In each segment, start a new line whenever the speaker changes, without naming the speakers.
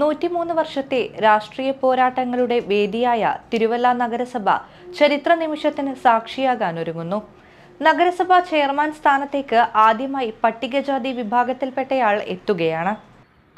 നൂറ്റിമൂന്ന് വർഷത്തെ രാഷ്ട്രീയ പോരാട്ടങ്ങളുടെ വേദിയായ തിരുവല്ല നഗരസഭ ചരിത്ര നിമിഷത്തിന് സാക്ഷിയാകാൻ ഒരുങ്ങുന്നു. നഗരസഭാ ചെയർമാൻ സ്ഥാനത്തേക്ക് ആദ്യമായി പട്ടികജാതി വിഭാഗത്തിൽപ്പെട്ടയാൾ എത്തുകയാണ്.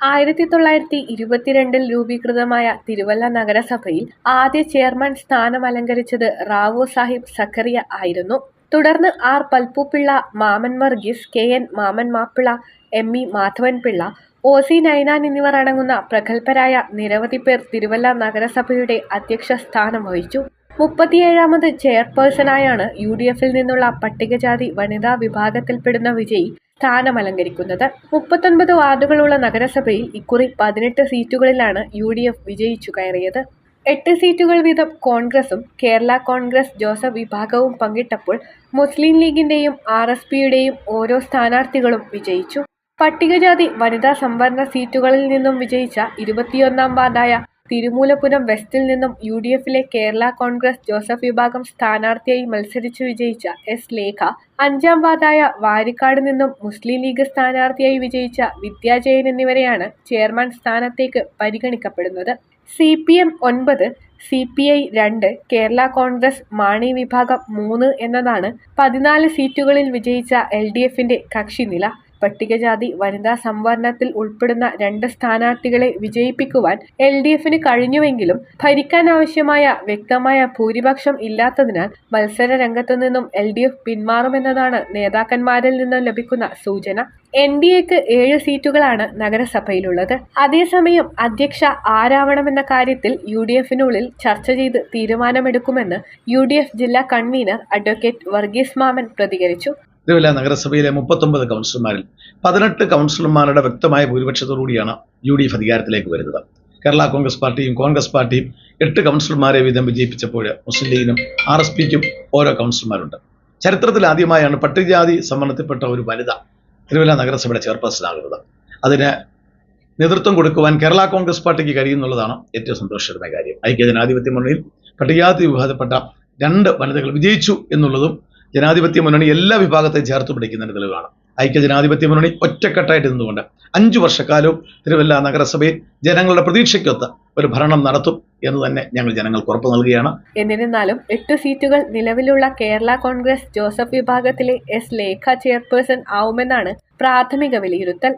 ആയിരത്തി തൊള്ളായിരത്തി ഇരുപത്തിരണ്ടിൽ രൂപീകൃതമായ തിരുവല്ല നഗരസഭയിൽ ആദ്യ ചെയർമാൻ സ്ഥാനം അലങ്കരിച്ചത് റാവു സാഹിബ് സക്കറിയ ആയിരുന്നു. തുടർന്ന് ആർ പൽപ്പുപിള്ള മാമൻ Varghese K N Mammen Mappila M E Madhavanpillai O C Ninan എന്നിവർ അടങ്ങുന്ന പ്രഗത്ഭരായ നിരവധി പേർ തിരുവല്ല നഗരസഭയുടെ അധ്യക്ഷ സ്ഥാനം വഹിച്ചു. മുപ്പത്തിയേഴാമത് ചെയർപേഴ്സണായാണ് യു ഡി എഫിൽ നിന്നുള്ള പട്ടികജാതി വനിതാ വിഭാഗത്തിൽപ്പെടുന്ന വിജയി സ്ഥാനമലങ്കരിക്കുന്നത്. മുപ്പത്തൊൻപത് വാർഡുകളുള്ള നഗരസഭയിൽ ഇക്കുറി പതിനെട്ട് സീറ്റുകളിലാണ് യു ഡി എഫ് വിജയിച്ചു കയറിയത്. എട്ട് സീറ്റുകൾ വീതം കോൺഗ്രസും കേരള കോൺഗ്രസ് ജോസഫ് വിഭാഗവും പങ്കിട്ടപ്പോൾ മുസ്ലിം ലീഗിന്റെയും ആർ എസ് പിയുടെയും ഓരോ സ്ഥാനാർത്ഥികളും വിജയിച്ചു. പട്ടികജാതി വനിതാ സംവരണ സീറ്റുകളിൽ നിന്നും വിജയിച്ച ഇരുപത്തിയൊന്നാം വാർഡായ തിരുമൂലപുരം വെസ്റ്റിൽ നിന്നും യു ഡി എഫിലെ കേരള കോൺഗ്രസ് ജോസഫ് വിഭാഗം സ്ഥാനാർത്ഥിയായി മത്സരിച്ചു വിജയിച്ച എസ് ലേഖ. അഞ്ചാം വാർഡായ വാരിക്കാട് നിന്നും മുസ്ലിം ലീഗ് സ്ഥാനാർത്ഥിയായി വിജയിച്ച വിദ്യാജയൻ എന്നിവരെയാണ് ചെയർമാൻ സ്ഥാനത്തേക്ക് പരിഗണിക്കപ്പെടുന്നത്. സി പി എം ഒൻപത് സി പി ഐ രണ്ട് കേരള കോൺഗ്രസ് മാണി വിഭാഗം മൂന്ന് എന്നതാണ് പതിനാല് സീറ്റുകളിൽ വിജയിച്ച എൽ ഡി എഫിന്റെ കക്ഷിനില. പട്ടികജാതി വനിതാ സംവരണത്തിൽ ഉൾപ്പെടുന്ന രണ്ട് സ്ഥാനാർത്ഥികളെ വിജയിപ്പിക്കുവാൻ എൽ ഡി എഫിന് കഴിഞ്ഞുവെങ്കിലും ഭരിക്കാനാവശ്യമായ വ്യക്തമായ ഭൂരിപക്ഷം ഇല്ലാത്തതിനാൽ മത്സര രംഗത്തു നിന്നും എൽ ഡി എഫ് പിന്മാറുമെന്നതാണ് നേതാക്കന്മാരിൽ നിന്നും ലഭിക്കുന്ന സൂചന. എൻ ഡി എക്ക് ഏഴ് സീറ്റുകളാണ് നഗരസഭയിലുള്ളത്. അതേസമയം അധ്യക്ഷ ആരാവണമെന്ന കാര്യത്തിൽ യു ഡി എഫിനുള്ളിൽ ചർച്ച ചെയ്ത് തീരുമാനമെടുക്കുമെന്ന് യു ഡി എഫ് ജില്ലാ കൺവീനർ അഡ്വക്കേറ്റ് വർഗീസ് മാമൻ പ്രതികരിച്ചു.
തിരുവല്ല നഗരസഭയിലെ മുപ്പത്തൊമ്പത് കൗൺസിലർമാരിൽ പതിനെട്ട് കൗൺസിലർമാരുടെ വ്യക്തമായ ഭൂരിപക്ഷത്തോടുകൂടിയാണ് യു ഡി എഫ് അധികാരത്തിലേക്ക് വരുന്നത്. കേരള കോൺഗ്രസ് പാർട്ടിയും കോൺഗ്രസ് പാർട്ടിയും എട്ട് കൗൺസിലർമാരെ വീതം വിജയിപ്പിച്ചപ്പോൾ മുസ്ലിം ലീഗിനും ആർ എസ് പിക്കും ഓരോ കൗൺസിലർമാരുണ്ട് ചരിത്രത്തിൽ ആദ്യമായാണ് പട്ടികജാതി സംവരണത്തിൽപ്പെട്ട ഒരു വനിത തിരുവല്ല നഗരസഭയുടെ ചെയർപേഴ്സൺ ആകുന്നത്. അതിന് നേതൃത്വം കൊടുക്കുവാൻ കേരള കോൺഗ്രസ് പാർട്ടിക്ക് കഴിയുന്നുള്ളതാണ് ഏറ്റവും സന്തോഷകരമായ കാര്യം. ഐക്യ ജനാധിപത്യ മുന്നണിയിൽ പട്ടികജാതി വിഭാഗത്തിൽപ്പെട്ട രണ്ട് വനിതകൾ വിജയിച്ചു എന്നുള്ളതും ജനാധിപത്യ മുന്നണി എല്ലാ വിഭാഗത്തെയും ചേർത്ത് പിടിക്കുന്നതിന് തെളിവാണ് ഐക്യ ജനാധിപത്യ മുന്നണി ഒറ്റക്കെട്ടായിട്ട് നിന്നുകൊണ്ട് അഞ്ചു വർഷക്കാലവും തിരുവല്ല നഗരസഭയിൽ ജനങ്ങളുടെ പ്രതീക്ഷയ്ക്കൊത്ത് ഒരു ഭരണം നടത്തും എന്ന് തന്നെ ഞങ്ങൾ ജനങ്ങൾക്ക് ഉറപ്പ് നൽകുകയാണ്.
എന്നിരുന്നാലും എട്ട് സീറ്റുകൾ നിലവിലുള്ള കേരള കോൺഗ്രസ് ജോസഫ് വിഭാഗത്തിലെ എസ് ലേഖ ചെയർപേഴ്സൺ ആവുമെന്നാണ് പ്രാഥമിക വിലയിരുത്തൽ.